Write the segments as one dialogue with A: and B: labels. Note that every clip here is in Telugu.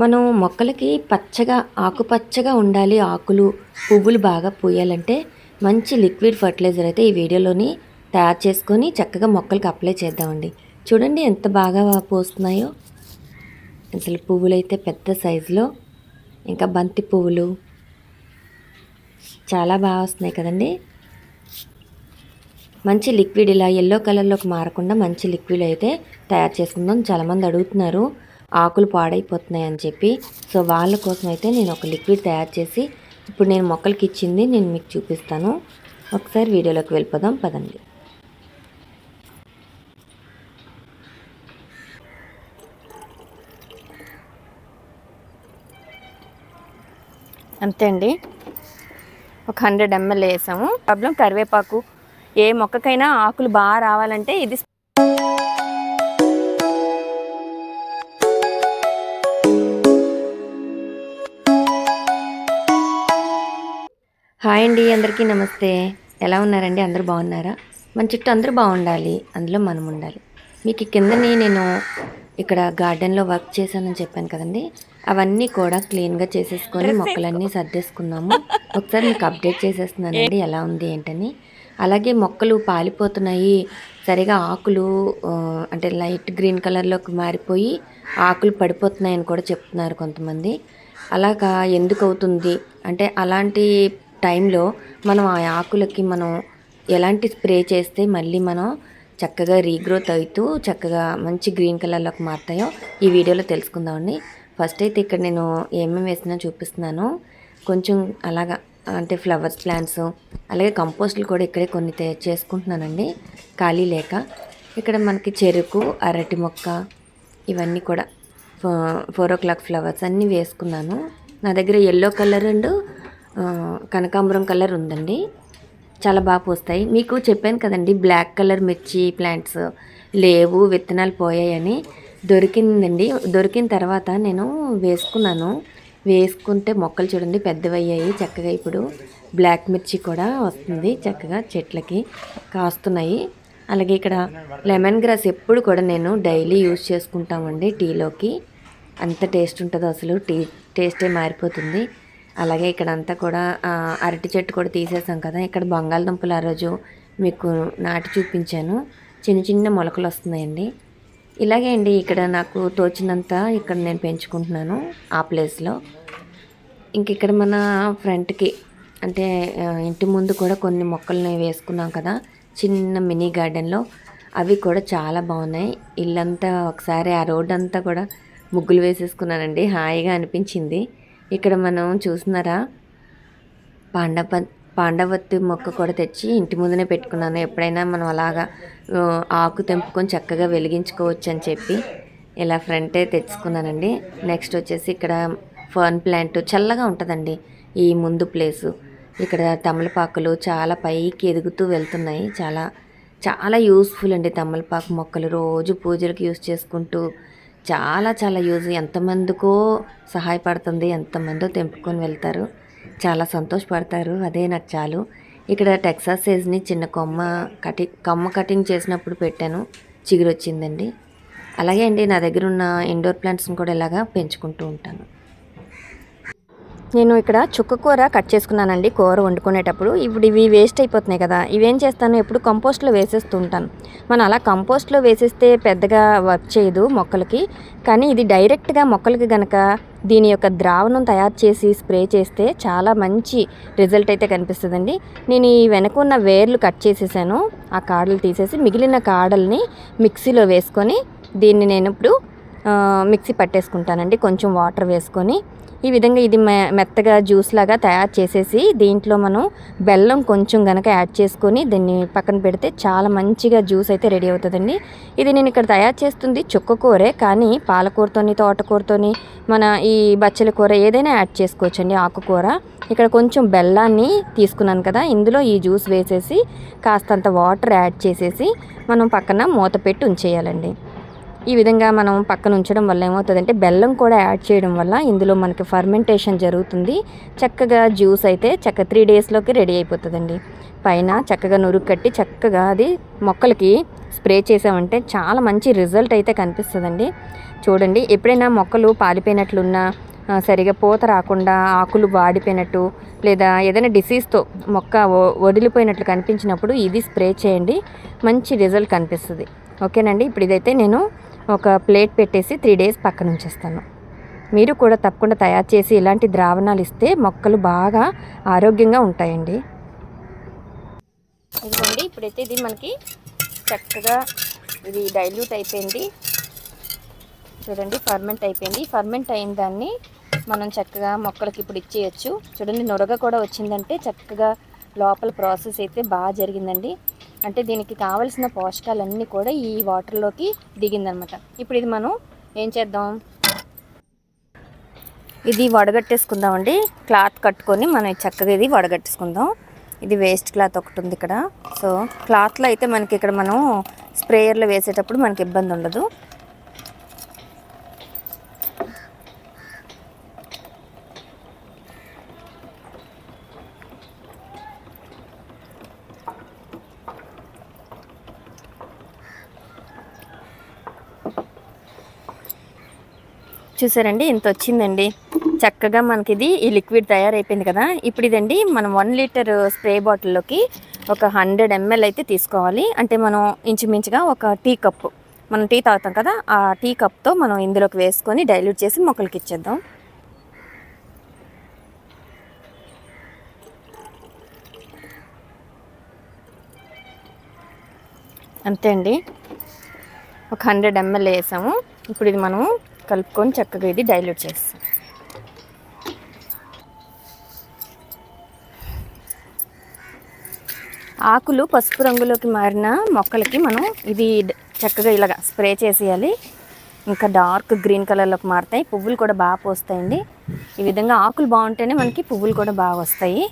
A: మనం మొక్కలకి పచ్చగా ఆకుపచ్చగా ఉండాలి. ఆకులు పువ్వులు బాగా పూయాలంటే మంచి లిక్విడ్ ఫర్టిలైజర్ అయితే ఈ వీడియోలోని తయారు చేసుకొని చక్కగా మొక్కలకి అప్లై చేద్దామండి. చూడండి ఎంత బాగా పోస్తున్నాయో. అసలు పువ్వులు అయితే పెద్ద సైజులో. ఇంకా బంతి పువ్వులు చాలా బాగా వస్తున్నాయి కదండి. మంచి లిక్విడ్ ఇలా ఎల్లో కలర్లోకి మారకుండా మంచి లిక్విడ్ అయితే తయారు చేసుకుందాం. చాలామంది అడుగుతున్నారు. ఆకులు పాడైపోతున్నాయి అని చెప్పి. సో వాళ్ళ కోసం అయితే నేను ఒక లిక్విడ్ తయారు చేసి ఇప్పుడు నేను మొక్కలకి ఇచ్చింది నేను మీకు చూపిస్తాను. ఒకసారి వీడియోలోకి వెళ్ళిపోదాం పదండి. అంతే అండి. ఒక హండ్రెడ్ ఎంఎల్ వేసాము. ప్రాబ్లం కరివేపాకు. ఏ మొక్కకైనా ఆకులు బాగా రావాలంటే ఇది హాయ్ అండి అందరికీ నమస్తే. ఎలా ఉన్నారండి? అందరూ బాగున్నారా? మన చుట్టూ అందరూ బాగుండాలి. అందులో మనం ఉండాలి. మీకు కిందని నేను ఇక్కడ గార్డెన్లో వర్క్ చేశానని చెప్పాను కదండి. అవన్నీ కూడా క్లీన్గా చేసేసుకొని మొక్కలన్నీ సర్దేసుకున్నాము. ఒకసారి మీకు అప్డేట్ చేసేస్తున్నానండి. ఎలా ఉంది ఏంటని. అలాగే మొక్కలు పాలిపోతున్నాయి. సరిగా ఆకులు అంటే లైట్ గ్రీన్ కలర్లోకి మారిపోయి ఆకులు పడిపోతున్నాయి అని కూడా చెప్తున్నారు కొంతమంది. అలాగా ఎందుకు అవుతుంది? అంటే అలాంటి టైంలో మనం ఆ ఆకులకి మనం ఎలాంటి స్ప్రే చేస్తే మళ్ళీ మనం చక్కగా రీగ్రోత్ అవుతూ చక్కగా మంచి గ్రీన్ కలర్లోకి మారుతాయో ఈ వీడియోలో తెలుసుకుందామండి ఫస్ట్ అయితే ఇక్కడ నేను ఏమేమి వేసినా చూపిస్తున్నాను. కొంచెం అలాగా అంటే ఫ్లవర్స్ ప్లాంట్స్ అలాగే కంపోస్టులు కూడా ఇక్కడే కొన్ని తే- చేసుకుంటున్నానండి. ఖాళీ లేక ఇక్కడ మనకి చెరుకు అరటి మొక్క ఇవన్నీ కూడా ఫోర్ ఓ క్లాక్ ఫ్లవర్స్ అన్నీ వేసుకున్నాను. నా దగ్గర ఎల్లో కలర్ అండ్ కనకాంబరం కలర్ ఉందండి. చాలా బాగా పూస్తాయి. మీకు చెప్పాను కదండి బ్లాక్ కలర్ మిర్చి ప్లాంట్స్ లేవు విత్తనాలు పోయాయని దొరికిందండి. దొరికిన తర్వాత నేను వేసుకున్నాను. వేసుకుంటే మొక్కలు చూడండి పెద్దవయ్యాయి చక్కగా ఇప్పుడు బ్లాక్ మిర్చి కూడా వస్తుంది చక్కగా చెట్లకి కాస్తున్నాయి. అలాగే ఇక్కడ లెమన్ గ్రాస్ ఎప్పుడు కూడా నేను డైలీ యూజ్ చేసుకుంటామండి టీలోకి. అంత టేస్ట్ ఉంటుందో అసలు టీ టేస్టే మారిపోతుంది. అలాగే ఇక్కడ అంతా కూడా అరటి చెట్టు కూడా తీసేసాం కదా. ఇక్కడ బంగాళదుంపలు ఆ రోజు మీకు నాటి చూపించాను. చిన్న చిన్న మొలకలు వస్తున్నాయండి. ఇలాగే అండి ఇక్కడ నాకు తోచినంత ఇక్కడ నేను పెంచుకుంటున్నాను ఆ ప్లేస్లో. ఇంక ఇక్కడ మన ఫ్రంట్కి అంటే ఇంటి ముందు కూడా కొన్ని మొక్కల్ని వేసుకున్నాం కదా చిన్న మినీ గార్డెన్లో. అవి కూడా చాలా బాగున్నాయి. ఇల్లంతా ఒకసారి ఆ రోడ్ అంతా కూడా ముగ్గులు వేసేసుకున్నానండి. హాయిగా అనిపించింది. ఇక్కడ మనం చూస్తున్నారా? పాండవ పాండవత్తి మొక్క కూడా తెచ్చి ఇంటి ముందునే పెట్టుకున్నాను. ఎప్పుడైనా మనం అలాగా ఆకు తెంపుకొని చక్కగా వెలిగించుకోవచ్చు అని చెప్పి ఇలా ఫ్రంటే తెచ్చుకున్నానండి. నెక్స్ట్ వచ్చేసి ఇక్కడ ఫర్న్ ప్లాంట్ చల్లగా ఉంటుందండి ఈ ముందు ప్లేసు. ఇక్కడ తమలపాకులు చాలా పైకి ఎదుగుతూ వెళ్తున్నాయి. చాలా చాలా యూస్ఫుల్ అండి తమలపాకు మొక్కలు. రోజు పూజలకు యూస్ చేసుకుంటూ చాలా చాలా యూజ్. ఎంతమందికో సహాయపడుతుంది ఎంతమందో తెంపుకొని వెళ్తారు. చాలా సంతోషపడతారు. అదే నాకు చాలు. ఇక్కడ టెక్సాస్ సైజ్ని చిన్న కొమ్మ కటింగ్ కొమ్మ కటింగ్ చేసినప్పుడు పెట్టాను. చిగురు వచ్చిందండి అలాగే అండి నా దగ్గర ఉన్న ఇండోర్ ప్లాంట్స్ని కూడా ఇలాగా పెంచుకుంటూ ఉంటాను. నేను ఇక్కడ చుక్క కూర కట్ చేసుకున్నానండి కూర వండుకునేటప్పుడు. ఇప్పుడు ఇవి వేస్ట్ అయిపోతున్నాయి కదా ఇవేం చేస్తాను? ఎప్పుడు కంపోస్ట్లో వేసేస్తూ ఉంటాను మనం అలా కంపోస్ట్లో వేసేస్తే పెద్దగా వర్క్ చేయదు మొక్కలకి. కానీ ఇది డైరెక్ట్గా మొక్కలకి గనక దీని యొక్క ద్రావణం తయారు చేసి స్ప్రే చేస్తే చాలా మంచి రిజల్ట్ అయితే కనిపిస్తుందండి. నేను ఈ వెనక ఉన్న వేర్లు కట్ చేసేసాను. ఆ కాడలు తీసేసి మిగిలిన కాడల్ని మిక్సీలో వేసుకొని దీన్ని నేను ఇప్పుడు మిక్సీ పట్టేసుకుంటానండి. కొంచెం వాటర్ వేసుకొని ఈ విధంగా ఇది మె మెత్తగా జ్యూస్ లాగా తయారు చేసేసి దీంట్లో మనం బెల్లం కొంచెం గనక యాడ్ చేసుకొని దీన్ని పక్కన పెడితే చాలా మంచిగా జ్యూస్ అయితే రెడీ అవుతుందండి. ఇది నేను ఇక్కడ తయారు చేస్తుంది చుక్కకూరే కానీ పాలకూరతోని తోటకూరతోని మన ఈ బచ్చల కూర ఏదైనా యాడ్ చేసుకోవచ్చండి ఆకుకూర. ఇక్కడ కొంచెం బెల్లాన్ని తీసుకున్నాను కదా ఇందులో ఈ జ్యూస్ వేసేసి కాస్తంత వాటర్ యాడ్ చేసేసి మనం పక్కన మూత పెట్టి ఉంచేయాలండి. ఈ విధంగా మనం పక్కన ఉంచడం వల్ల ఏమవుతుందంటే బెల్లం కూడా యాడ్ చేయడం వల్ల ఇందులో మనకి ఫర్మెంటేషన్ జరుగుతుంది. చక్కగా జ్యూస్ అయితే చక్క త్రీ డేస్లోకి రెడీ అయిపోతుందండి. పైన చక్కగా నురుగు కట్టి చక్కగా అది మొక్కలకి స్ప్రే చేసామంటే చాలా మంచి రిజల్ట్ అయితే కనిపిస్తుందండి.
B: చూడండి ఎప్పుడైనా మొక్కలు పాలిపోయినట్లున్నా సరిగా పూత రాకుండా ఆకులు వాడిపోయినట్టు లేదా ఏదైనా డిసీజ్తో మొక్క వదిలిపోయినట్లు కనిపించినప్పుడు ఇది స్ప్రే చేయండి. మంచి రిజల్ట్ కనిపిస్తుంది. ఓకేనండి? ఇప్పుడు ఇదైతే నేను ఒక ప్లేట్ పెట్టేసి త్రీ డేస్ పక్కన ఉంచేస్తాను. మీరు కూడా తప్పకుండా తయారు చేసి ఇలాంటి ద్రావణాలు ఇస్తే మొక్కలు బాగా ఆరోగ్యంగా ఉంటాయండి. ఇదిగోండి ఇప్పుడైతే ఇది మనకి చక్కగా ఇది డైల్యూట్ అయిపోయింది. చూడండి ఫర్మెంట్ అయిపోయింది. ఫర్మెంట్ అయిన దాన్ని మనం చక్కగా మొక్కలకి ఇప్పుడు ఇచ్చేయచ్చు. చూడండి నొరగ కూడా వచ్చిందంటే చక్కగా లోపల ప్రాసెస్ అయితే బాగా జరిగిందండి. అంటే దీనికి కావలసిన పోషకాలన్నీ కూడా ఈ వాటర్లోకి దిగిందనమాట. ఇప్పుడు ఇది మనం ఏం చేద్దాం? ఇది వడగట్టేసుకుందామండి. క్లాత్ కట్టుకొని మనం చక్కగా ఇది వడగట్టేసుకుందాం. ఇది వేస్ట్ క్లాత్ ఒకటి ఉంది ఇక్కడ. సో క్లాత్లో అయితే మనకి ఇక్కడ మనం స్ప్రేయర్లో వేసేటప్పుడు మనకి ఇబ్బంది ఉండదు. చూసారండి ఇంత వచ్చిందండి. చక్కగా మనకి ఇది ఈ లిక్విడ్ తయారైపోయింది కదా. ఇప్పుడు ఇదండి మనం వన్ లీటర్ స్ప్రే బాటిల్లోకి ఒక హండ్రెడ్ ఎంఎల్ అయితే తీసుకోవాలి. అంటే మనం ఇంచుమించుగా ఒక టీ కప్పు. మనం టీ తాగుతాం కదా ఆ టీ కప్తో మనం ఇందులోకి వేసుకొని డైల్యూట్ చేసి మొక్కలకి ఇచ్చేద్దాం. అంతే అండి. ఒక హండ్రెడ్ ఎంఎల్ వేసాము. ఇప్పుడు ఇది మనం కలుపుకొని చక్కగా ఇది డైల్యూట్ చేస్తాం. ఆకులు పసుపు రంగులోకి మారిన మొక్కలకి మనం ఇది చక్కగా ఇలాగ స్ప్రే చేసేయాలి. ఇంకా డార్క్ గ్రీన్ కలర్లోకి మారుతాయి. పువ్వులు కూడా బాగా పోస్తాయండి. ఈ విధంగా ఆకులు బాగుంటేనే మనకి పువ్వులు కూడా బాగా వస్తాయి.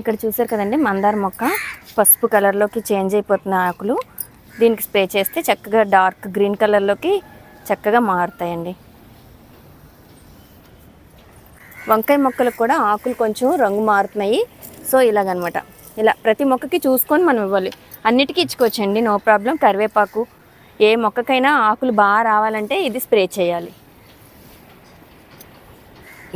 B: ఇక్కడ చూసారు కదండి మందార మొక్క పసుపు కలర్లోకి చేంజ్ అయిపోతున్న ఆకులు. దీనికి స్ప్రే చేస్తే చక్కగా డార్క్ గ్రీన్ కలర్లోకి చక్కగా మారుతాయండి. వంకాయ మొక్కలకు కూడా ఆకులు కొంచెం రంగు మారుతున్నాయి. సో ఇలాగనమాట. ఇలా ప్రతి మొక్కకి చూసుకొని మనం ఇవ్వాలి. అన్నిటికీ ఇచ్చుకోవచ్చండి నో ప్రాబ్లం. కరివేపాకు ఏ మొక్కకైనా ఆకులు బాగా రావాలంటే ఇది స్ప్రే చేయాలి.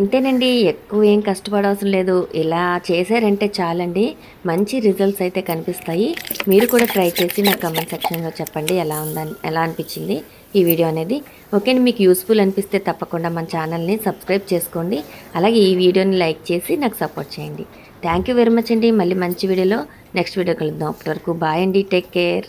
A: ఇంతేనండి ఎక్కువ ఏం కష్టపడవసరం లేదు. ఇలా చేశారంటే చాలండి. మంచి రిజల్ట్స్ అయితే కనిపిస్తాయి. మీరు కూడా ట్రై చేసి నాకు కమెంట్ సెక్షన్లో చెప్పండి ఎలా ఉందని ఎలా అనిపించింది ఈ వీడియో అనేది. ఓకే మీకు యూస్ఫుల్ అనిపిస్తే తప్పకుండా మన ఛానల్ని సబ్స్క్రైబ్ చేసుకోండి. అలాగే ఈ వీడియోని లైక్ చేసి నాకు సపోర్ట్ చేయండి. థ్యాంక్ యూ వెరీ మచ్ అండి. మళ్ళీ మంచి వీడియోలో నెక్స్ట్ వీడియో కలుద్దాం. అప్పటివరకు బాయ్ అండి. Take care.